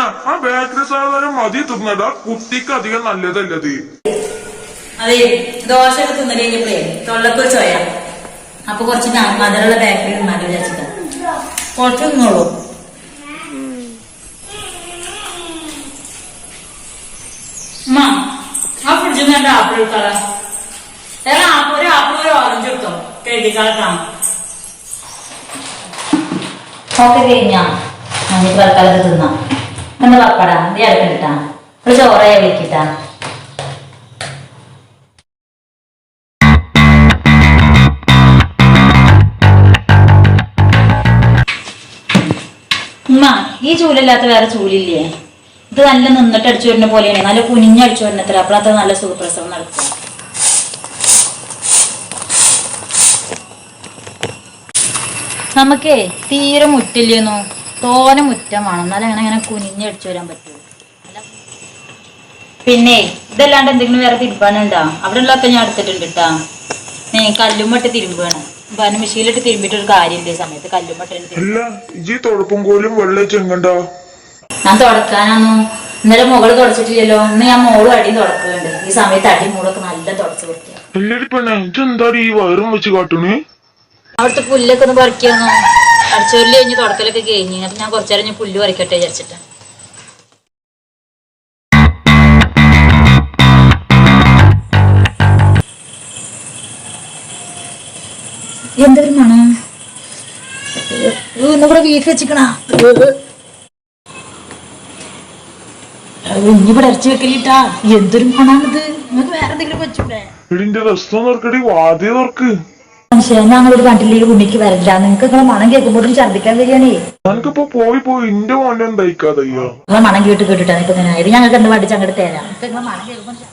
അർച്ചന ആ ബേക്കറി സാധനം മതി തിന്നടാ കുട്ടിക്ക് അധികം നല്ലതല്ലത് അതെ ദോശ ഒക്കെ തിന്നിട്ട് കഴിഞ്ഞപ്പോഴേ തൊള്ളക്കൊരു ചോയ. അപ്പൊ കുറച്ച് മധുരമുള്ള ബേക്കറി തിന്നാലോ വിചാരിച്ചിട്ടാ. കുറച്ച് തിന്നോളൂ. ആ ഫ്രിഡ്ജിൽ നിന്ന് രണ്ട് ആപ്പിൾ ആപ്പിൾ ഒരു ആപ്പിൾ ഒരു ഓറഞ്ച് എടുത്തോ? കഴുകിക്കളക്കാം ഓക്കെ കഴിഞ്ഞാ. നമുക്ക് തൽക്കാലത്ത് തിന്നാം. എന്താ പപ്പടാ നീ അടുക്കണ്ടാ ഒരു ചോറയെ വിളിക്കട്ടാ. ഉമ്മ ഈ ചൂലല്ലാത്ത വേറെ ചൂലില്ലേ? ഇത് നല്ല നിന്നിട്ട് അടിച്ചു വരുന്ന പോലെയാണ്. നല്ല കുനിഞ്ഞടിച്ചു വരുന്നത്ര. അപ്പോഴത്തെ നല്ല സുഖപ്രസവം നടക്കും. നമുക്കേ തീരെ മുറ്റില്ലേന്നു? തോനെ മുറ്റം വേണം. എന്നാലും അങ്ങനെ അങ്ങനെ കുനിഞ്ഞടിച്ചു വരാൻ പറ്റുള്ളൂ പിന്നെ ഇതല്ലാണ്ട് എന്തെങ്കിലും വേറെ തിരുമ്പാനുണ്ടോ? അവിടെ ഉള്ളതൊക്കെ ഞാൻ എടുത്തിട്ടുണ്ട് കേട്ടാ നീ കല്ലും കല്ലുമ്മട്ട് തിരുമ്പാണ്. പന മെഷീനിലിട്ട് തിരുമ്പിട്ട് ഒരു കാര്യമില്ല സമയത്ത് കല്ലും തൊടപ്പും കോലും വെള്ള ഞാൻ തുടക്കാനൊന്നും ഇന്നലെ മുകൾ തുടച്ചിട്ടില്ലല്ലോ. ഇന്ന് ഞാൻ മോളും അടിയും തുടക്കുന്നുണ്ട് ഈ സമയത്ത് അടി മൂളൊക്കെ നല്ല തുടച്ചു വൃത്തിയാണ് ഈ വയറും വെച്ച് കാട്ടണ്? അവിടുത്തെ പുല്ലൊക്കെ ഒന്ന് പറിക്കാന്നോ? അടിച്ചോരിൽ കഴിഞ്ഞ് തുടക്കലൊക്കെ കഴിഞ്ഞ്. അപ്പൊ ഞാൻ കുറച്ചേരം ഞാൻ പുല്ല് വരയ്ക്കട്ടെ വിചാരിച്ചിട്ട്. എന്തൊരു മണം? ഇന്നിവിടെ വീട്ടിൽ വെച്ചിക്കണ? ഇനിയിവിടെ ഇറച്ചി വെക്കലിട്ടാ. എന്തൊരു മണാണിത്? നിങ്ങൾക്ക് വേറെ എന്തെങ്കിലും വെച്ചൂടെ വാദ്യ നോർക്ക് മനുഷ്യ ഞങ്ങളൊരു കണ്ടിലേക്ക് ഉണ്ണിക്ക് വരില്ല. നിങ്ങൾക്ക് നിങ്ങളെ മണം കേൾക്കുമ്പോഴും ഛർദിക്കാൻ വരികയാണേ ഞങ്ങൾക്കിപ്പോ പോയി പോയി. എന്റെ മോനെ തയ്ക്കാതയ്യോ നിങ്ങളെ മണം കേട്ട് കേട്ടിട്ടാണ് ഇപ്പൊ ഇങ്ങനെ ആയത്. ഞങ്ങൾക്ക് എന്ത് പഠിച്ച് അങ്ങോട്ട് തരാം. നിങ്ങളെ മണം കേൾക്കുമ്പോൾ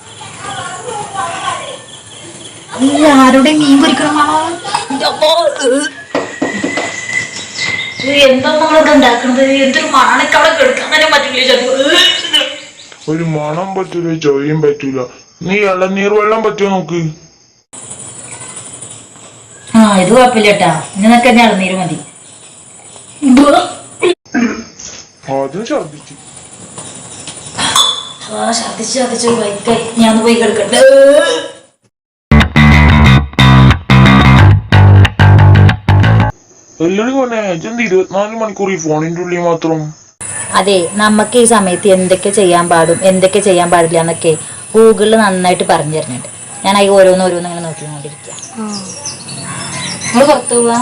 ഈ ആരുടെ മീൻ പൊരിക്കണം എന്തോ നമ്മളിത് ഉണ്ടാക്കണത്? എന്തൊരു മണക്ക് അവിടെ കേൾക്കാൻ തന്നെ പറ്റില്ല ഒരു മണം പറ്റൂല ചോയും പറ്റൂല. നീ ഇളനീർ വെള്ളം പറ്റുമോ നോക്ക്? ഇത് കുഴപ്പമില്ല കേട്ടാ നിനക്ക് തന്നെ ഇളനീര് മതി. ഛർദിച്ചു ഛർദിച്ച് വൈക്കായി ഞാൻ പോയി കിടക്കട്ടെ. എല്ലാരും പറഞ്ഞ ഏജന്റ് ഇരുപത്തിനാല് മണിക്കൂർ ഈ ഫോണിന്റെ ഉള്ളിൽ മാത്രം? അതെ നമുക്ക് ഈ സമയത്ത് എന്തൊക്കെ ചെയ്യാൻ പാടും എന്തൊക്കെ ചെയ്യാൻ പാടില്ല എന്നൊക്കെ ഗൂഗിളിൽ നന്നായിട്ട് പറഞ്ഞു തരുന്നുണ്ട്. ഞാൻ അതിൽ ഓരോന്ന് ഓരോന്ന് ഇങ്ങനെ നോക്കിക്കൊണ്ടിരിക്കുക നിങ്ങൾ പുറത്തു പോവാ?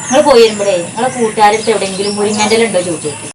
നിങ്ങൾ പോയി വരുമ്പോഴേ നിങ്ങളെ കൂട്ടുകാരുടെ എവിടെയെങ്കിലും മുരിങ്ങാന്റെ ഉണ്ടോ ചോദിച്ചു